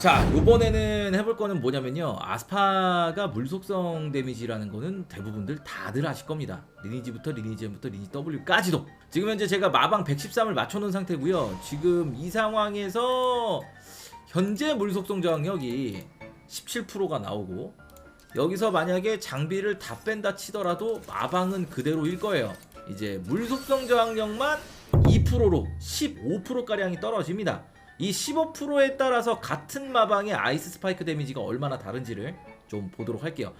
자, 요번에는 해볼 거는 뭐냐면요. 아스파가 물속성 데미지라는 거는 대부분들 다들 아실 겁니다. 리니지부터 리니지 M부터 리니지 W까지도. 지금 현재 제가 마방 113을 맞춰놓은 상태고요. 지금 이 상황에서 현재 물속성 저항력이 17%가 나오고 여기서 만약에 장비를 다 뺀다 치더라도 마방은 그대로일 거예요. 이제 물속성 저항력만 2%로 15%가량이 떨어집니다. 이 15%에 따라서 같은 마방의 아이스 스파이크 데미지가 얼마나 다른지를 좀 보도록 할게요.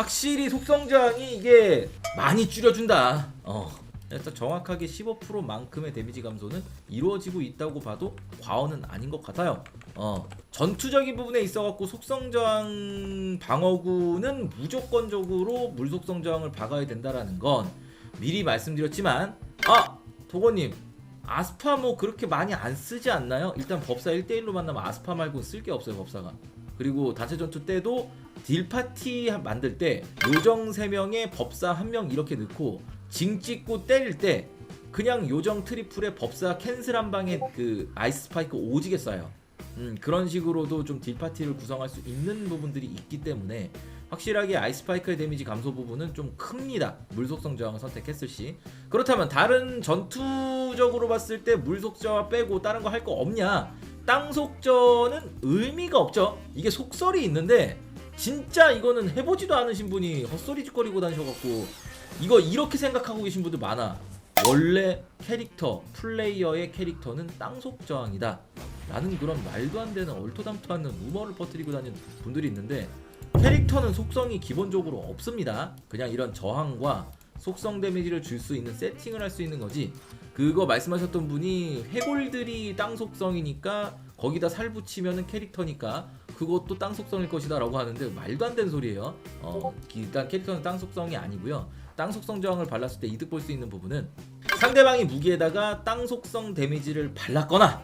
확실히 속성 저항이 이게 많이 줄여준다. 어. 일단 정확하게 15%만큼의 데미지 감소는 이루어지고 있다고 봐도 과언은 아닌 것 같아요. 어. 전투적인 부분에 있어갖고 속성 저항 방어구는 무조건적으로 물속성 저항을 박아야 된다라는 건 미리 말씀드렸지만 아 도건님 아스파 뭐 그렇게 많이 안 쓰지 않나요? 일단 법사 1대1로 만나면 아스파 말고 쓸 게 없어요 법사가 그리고 단체 전투 때도 딜 파티 만들 때 요정 3명에 법사 1명 이렇게 넣고 징 찍고 때릴 때 그냥 요정 트리플에 법사 캔슬 한 방에 그 아이스 스파이크 오지게 쏴요. 음, 그런 식으로도 좀 딜 파티를 구성할 수 있는 부분들이 있기 때문에 확실하게 아이스 스파이크의 데미지 감소 부분은 좀 큽니다. 물속성 저항을 선택했을 시. 그렇다면 다른 전투적으로 봤을 때 물속저항 빼고 다른 거 할 거 없냐? 땅속전은 의미가 없죠. 이게 속설이 있는데 진짜 이거는 해보지도 않으신 분이 헛소리 짓거리고 다니셔갖고 이거 이렇게 생각하고 계신 분들 많아. 원래 캐릭터 플레이어의 캐릭터는 땅속 저항이다. 라는 그런 말도 안 되는 얼토당토하는 루머를 퍼뜨리고 다니는 분들이 있는데 캐릭터는 속성이 기본적으로 없습니다. 그냥 이런 저항과 속성 데미지를 줄 수 있는 세팅을 할 수 있는 거지. 그거 말씀하셨던 분이 해골들이 땅 속성이니까 거기다 살 붙이면은 캐릭터니까 그것도 땅 속성일 것이다라고 하는데 말도 안 되는 소리예요. 어, 일단 캐릭터는 땅 속성이 아니고요. 땅 속성 저항을 발랐을 때 이득 볼 수 있는 부분은 상대방이 무기에다가 땅 속성 데미지를 발랐거나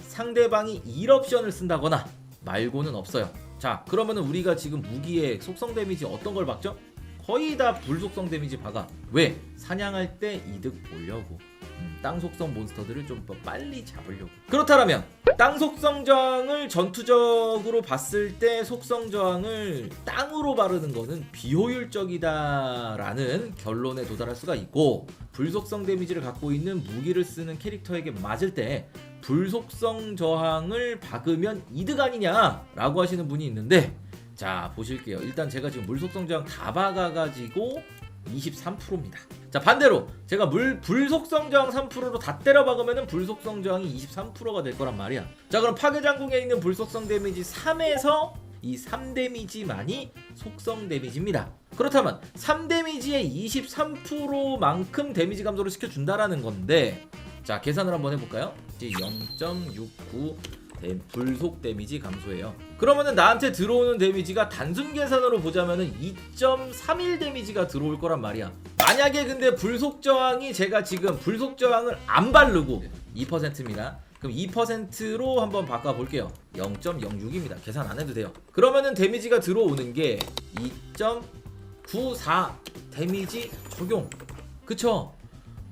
상대방이 1옵션을 쓴다거나 말고는 없어요. 자, 그러면은 우리가 지금 무기에 속성 데미지 어떤 걸 박죠? 거의 다 불속성 데미지 박아. 왜? 사냥할 때 이득 보려고. 음, 땅 속성 몬스터들을 좀 더 빨리 잡으려고. 그렇다면 땅 속성 저항을 전투적으로 봤을 때 속성 저항을 땅으로 바르는 거는 비효율적이다라는 결론에 도달할 수가 있고 불속성 데미지를 갖고 있는 무기를 쓰는 캐릭터에게 맞을 때 불속성 저항을 박으면 이득 아니냐라고 하시는 분이 있는데 자 보실게요. 일단 제가 지금 물속성 저항 다 박아가지고 23%입니다. 자 반대로 제가 물 불속성 저항 3%로 다 때려 박으면은 불속성 저항이 23%가 될 거란 말이야. 자 그럼 파괴장궁에 있는 불속성 데미지 3에서 이 3데미지만이 속성 데미지입니다. 그렇다면 3데미지의 23%만큼 데미지 감소를 시켜준다라는 건데 자 계산을 한번 해볼까요? 0.69 데- 불속 데미지 감소예요. 그러면은 나한테 들어오는 데미지가 단순 계산으로 보자면은 2.31 데미지가 들어올 거란 말이야. 만약에 근데 불속 저항이 제가 지금 불속 저항을 안 바르고 2%입니다. 그럼 2%로 한번 바꿔 볼게요. 0.06입니다. 계산 안 해도 돼요. 그러면은 데미지가 들어오는 게 2.94 데미지 적용. 그쵸?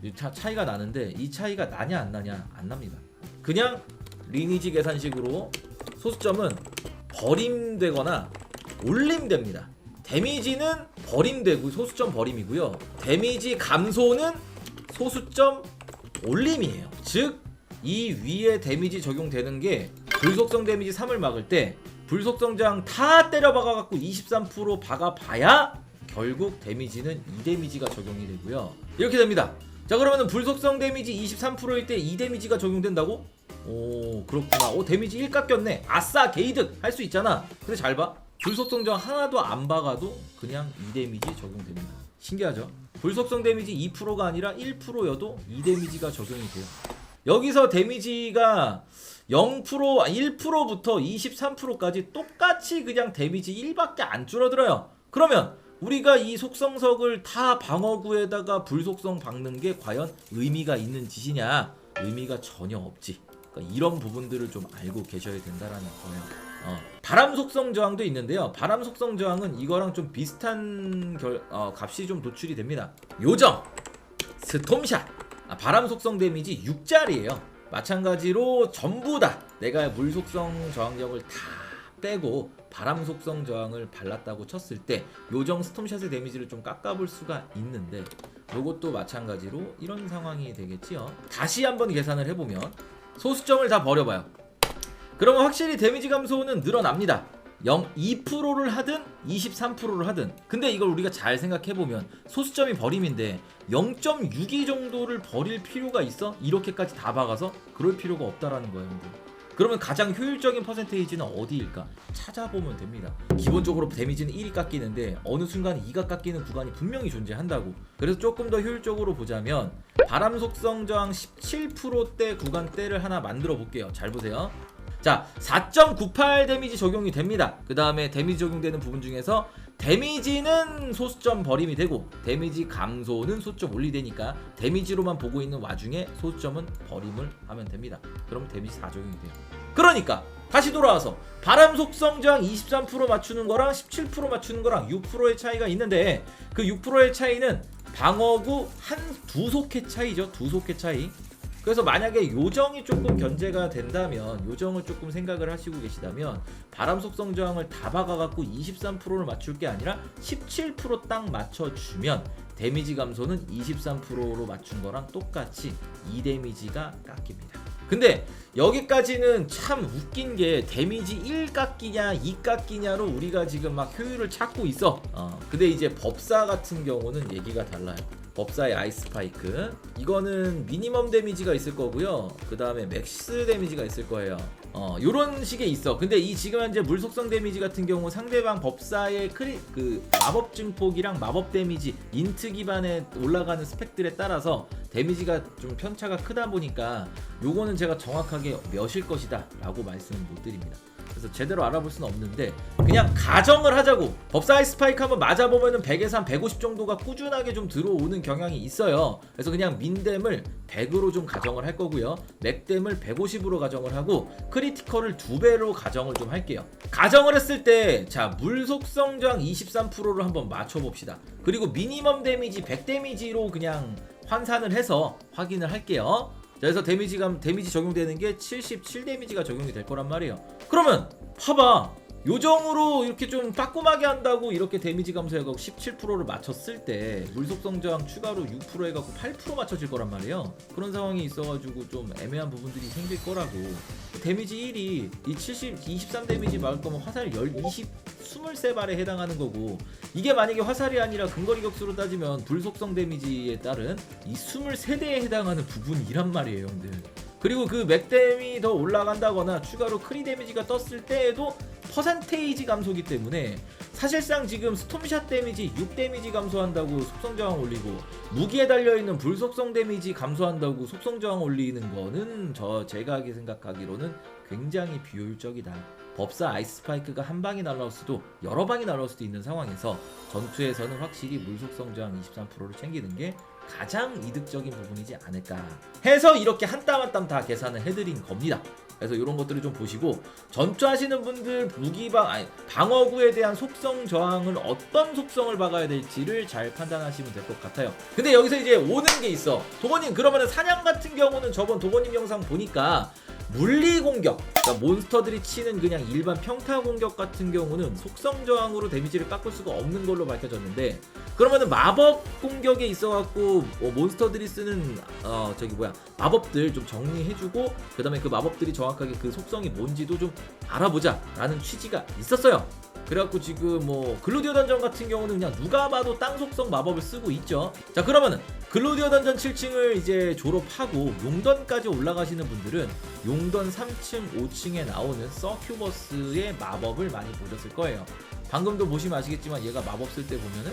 이 차, 차이가 나는데 이 차이가 나냐 안 나냐 안 납니다. 그냥 리니지 계산식으로 소수점은 버림되거나 올림됩니다. 데미지는 버림되고 소수점 버림이고요. 데미지 감소는 소수점 올림이에요. 즉 이 위에 데미지 적용되는 게 불속성 데미지 3을 막을 때 불속성 장 다 때려 박아갖고 23% 박아봐야 결국 데미지는 2 데미지가 적용이 되고요. 이렇게 됩니다. 자 그러면은 불속성 데미지 23%일 때 2 데미지가 적용된다고? 오 그렇구나. 오 데미지 1 깎였네. 아싸 게이득 할 수 있잖아. 근데 잘 봐. 불속성 장 하나도 안 박아도 그냥 2 데미지 적용됩니다. 신기하죠? 불속성 데미지 2%가 아니라 1%여도 2 데미지가 적용이 돼요. 여기서 데미지가 0% 1%부터 23%까지 똑같이 그냥 데미지 1밖에 안 줄어들어요. 그러면 우리가 이 속성석을 다 방어구에다가 불속성 박는 게 과연 의미가 있는 짓이냐? 의미가 전혀 없지. 그러니까 이런 부분들을 좀 알고 계셔야 된다라는 거예요. 어, 바람 속성 저항도 있는데요. 바람 속성 저항은 이거랑 좀 비슷한 결, 어, 값이 좀 도출이 됩니다. 요정, 스톰샷, 아, 바람 속성 데미지 6짜리예요. 마찬가지로 전부 다 내가 물 속성 저항력을 다 빼고 바람 속성 저항을 발랐다고 쳤을 때 요정 스톰샷의 데미지를 좀 깎아볼 수가 있는데 이것도 마찬가지로 이런 상황이 되겠지요. 다시 한번 계산을 해보면 소수점을 다 버려봐요. 그러면 확실히 데미지 감소는 늘어납니다. 0, 2%를 하든 23%를 하든 근데 이걸 우리가 잘 생각해보면 소수점이 버림인데 0.62 정도를 버릴 필요가 있어? 이렇게까지 다 박아서? 그럴 필요가 없다라는 거예요 여러분 그러면 가장 효율적인 퍼센테이지는 어디일까? 찾아보면 됩니다. 기본적으로 데미지는 1이 깎이는데 어느 순간 2가 깎이는 구간이 분명히 존재한다고. 그래서 조금 더 효율적으로 보자면 바람 속성 저항 17%대 구간대를 하나 만들어 볼게요. 잘 보세요 자, 4.98 데미지 적용이 됩니다. 그 다음에 데미지 적용되는 부분 중에서 데미지는 소수점 버림이 되고 데미지 감소는 소수점 올리 되니까 데미지로만 보고 있는 와중에 소수점은 버림을 하면 됩니다. 그럼 데미지 4 적용이 돼요. 그러니까 다시 돌아와서 바람 속성 저항 23% 맞추는 거랑 17% 맞추는 거랑 6%의 차이가 있는데 그 6%의 차이는 방어구 한 두 속의 차이죠. 두 속의 차이. 그래서 만약에 요정이 조금 견제가 된다면 요정을 조금 생각을 하시고 계시다면 바람 속성 저항을 다 박아갖고 23%를 맞출 게 아니라 17%딱 맞춰주면 데미지 감소는 23%로 맞춘 거랑 똑같이 2 데미지가 깎입니다. 근데 여기까지는 참 웃긴 게 데미지 1 깎이냐 2 깎이냐로 우리가 지금 막 효율을 찾고 있어. 어, 근데 이제 법사 같은 경우는 얘기가 달라요. 법사의 아이스파이크. 이거는 미니멈 데미지가 있을 거고요. 그 다음에 맥스 데미지가 있을 거예요. 어 요런 식에 있어. 근데 이 지금 현재 물속성 데미지 같은 경우 상대방 법사의 크리 그 마법 증폭이랑 마법 데미지 인트 기반에 올라가는 스펙들에 따라서 데미지가 좀 편차가 크다 보니까 요거는 제가 정확하게 몇일 것이다 라고 말씀을 못 드립니다. 그래서 제대로 알아볼 수는 없는데 그냥 가정을 하자고. 법사의 스파이크 한번 맞아보면은 100에서 한 150 정도가 꾸준하게 좀 들어오는 경향이 있어요. 그래서 그냥 민댐을 100으로 좀 가정을 할 거고요. 맥댐을 150으로 가정을 하고 크리티컬을 두 배로 가정을 좀 할게요. 가정을 했을 때 자 물속성 저항 23%를 한번 맞춰봅시다. 그리고 미니멈 데미지 100 데미지로 그냥 환산을 해서 확인을 할게요 자, 그래서 데미지가 데미지 적용되는 게 77 데미지가 적용이 될 거란 말이에요. 그러면 봐봐. 요정으로 이렇게 좀 빠꼼하게 한다고 이렇게 데미지 감소해갖고 17%를 맞췄을 때 물속성 저항 추가로 6% 해갖고 8% 맞춰질 거란 말이에요. 그런 상황이 있어가지고 좀 애매한 부분들이 생길 거라고. 데미지 1이 이 70, 23 데미지 막을 거면 화살 10, 20, 23발에 해당하는 거고 이게 만약에 화살이 아니라 근거리 격수로 따지면 불속성 데미지에 따른 이 23대에 해당하는 부분이란 말이에요, 형들. 그리고 그 맥댐이 더 올라간다거나 추가로 크리 데미지가 떴을 때에도 퍼센테이지 감소기 때문에 사실상 지금 스톰샷 데미지 6 데미지 감소한다고 속성 저항 올리고 무기에 달려 있는 불속성 데미지 감소한다고 속성 저항 올리는 거는 저 제가 생각하기로는 굉장히 비효율적이다. 법사 아이스 스파이크가 한 방이 날라올 수도 여러 방이 날라올 수도 있는 상황에서 전투에서는 확실히 물속성 저항 23%를 챙기는 게 가장 이득적인 부분이지 않을까 해서 이렇게 한 땀 한 땀 다 계산을 해드린 겁니다. 그래서 이런 것들을 좀 보시고 전투하시는 분들 무기방 아니 방어구에 대한 속성 저항을 어떤 속성을 박아야 될지를 잘 판단하시면 될 것 같아요. 근데 여기서 이제 오는 게 있어. 도건님 그러면은 사냥 같은 경우는 저번 도건님 영상 보니까 물리 공격, 그러니까 몬스터들이 치는 그냥 일반 평타 공격 같은 경우는 속성 저항으로 데미지를 깎을 수가 없는 걸로 밝혀졌는데 그러면은 마법 공격에 있어갖고 뭐 몬스터들이 쓰는 어 저기 뭐야 마법들 좀 정리해주고 그다음에 그 마법들이 정확하게 그 속성이 뭔지도 좀 알아보자라는 취지가 있었어요. 그래갖고 지금 뭐 글루디오 던전 같은 경우는 그냥 누가 봐도 땅 속성 마법을 쓰고 있죠. 자 그러면은 글루디오 던전 7층을 이제 졸업하고 용던까지 올라가시는 분들은 용던 3층, 5층에 나오는 서큐버스의 마법을 많이 보셨을 거예요. 방금도 보시면 아시겠지만 얘가 마법 쓸 때 보면은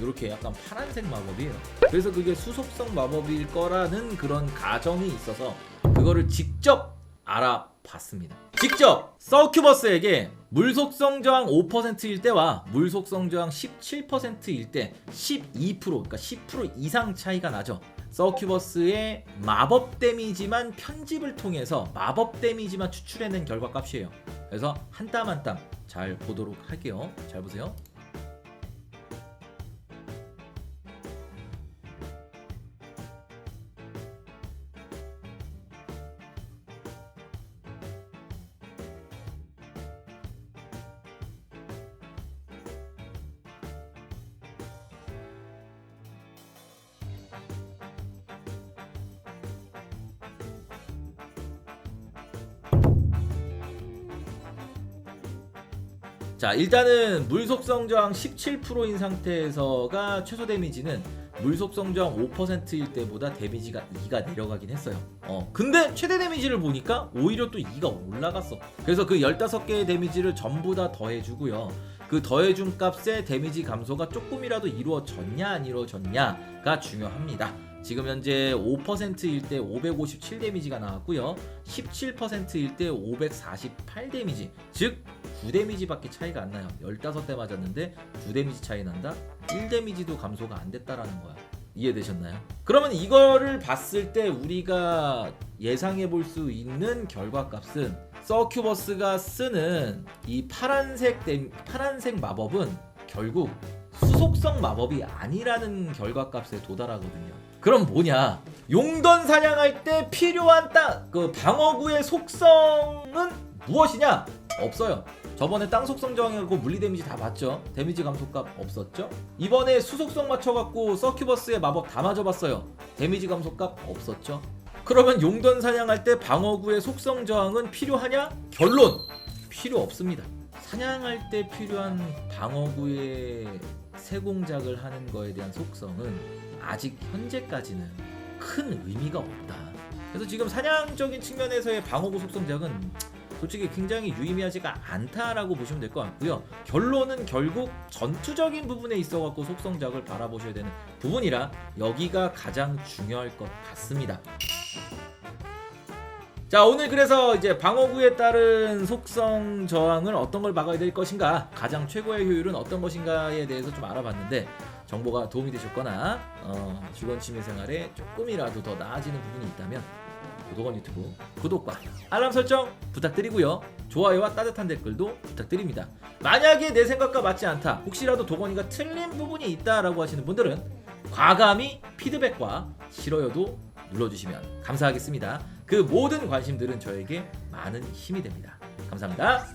이렇게 약간 파란색 마법이에요. 그래서 그게 수속성 마법일 거라는 그런 가정이 있어서 그거를 직접 알아봤습니다. 직접 서큐버스에게 물 속성 저항 5%일 때와 물 속성 저항 17%일 때 12% 그러니까 10% 이상 차이가 나죠. 서큐버스의 마법 데미지만 편집을 통해서 마법 데미지만 추출해낸 결과 값이에요. 그래서 한 땀 한 땀 잘 보도록 할게요. 잘 보세요. 자 일단은 물속성 저항 17%인 상태에서가 최소 데미지는 물속성 저항 5%일 때보다 데미지가 2가 내려가긴 했어요. 어 근데 최대 데미지를 보니까 오히려 또 2가 올라갔어. 그래서 그 15개의 데미지를 전부 다 더해주고요. 그 더해준 값의 데미지 감소가 조금이라도 이루어졌냐 안 이루어졌냐가 중요합니다. 지금 현재 5%일 때 557 데미지가 나왔고요. 17%일 때 548 데미지 즉 9데미지밖에 차이가 안 나요. 15대 맞았는데 9데미지 차이 난다? 1데미지도 감소가 안 됐다라는 거야. 이해되셨나요? 그러면 이거를 봤을 때 우리가 예상해 볼 수 있는 결과 값은 서큐버스가 쓰는 이 파란색 데, 파란색 마법은 결국 수속성 마법이 아니라는 결과 값에 도달하거든요. 그럼 뭐냐? 용던 사냥할 때 필요한 딱그 방어구의 속성은 무엇이냐? 없어요. 저번에 땅 속성 저항하고 물리 데미지 다 봤죠? 데미지 감소값 없었죠? 이번에 수속성 맞춰갖고 서큐버스의 마법 다 맞아봤어요. 데미지 감소값 없었죠? 그러면 용던 사냥할 때 방어구의 속성 저항은 필요하냐? 결론! 필요 없습니다. 사냥할 때 필요한 방어구의 세공작을 하는 거에 대한 속성은 아직 현재까지는 큰 의미가 없다. 그래서 지금 사냥적인 측면에서의 방어구 속성작은 솔직히 굉장히 유의미하지가 않다라고 보시면 될 것 같고요. 결론은 결국 전투적인 부분에 있어 갖고 속성작을 바라보셔야 되는 부분이라 여기가 가장 중요할 것 같습니다. 자 오늘 그래서 이제 방어구에 따른 속성 저항을 어떤 걸 막아야 될 것인가 가장 최고의 효율은 어떤 것인가에 대해서 좀 알아봤는데 정보가 도움이 되셨거나 어, 주건 취미생활에 조금이라도 더 나아지는 부분이 있다면 도건 유튜브 구독과 알람 설정 부탁드리고요. 좋아요와 따뜻한 댓글도 부탁드립니다. 만약에 내 생각과 맞지 않다, 혹시라도 도건이가 틀린 부분이 있다라고 하시는 분들은 과감히 피드백과 싫어요도 눌러주시면 감사하겠습니다. 그 모든 관심들은 저에게 많은 힘이 됩니다. 감사합니다.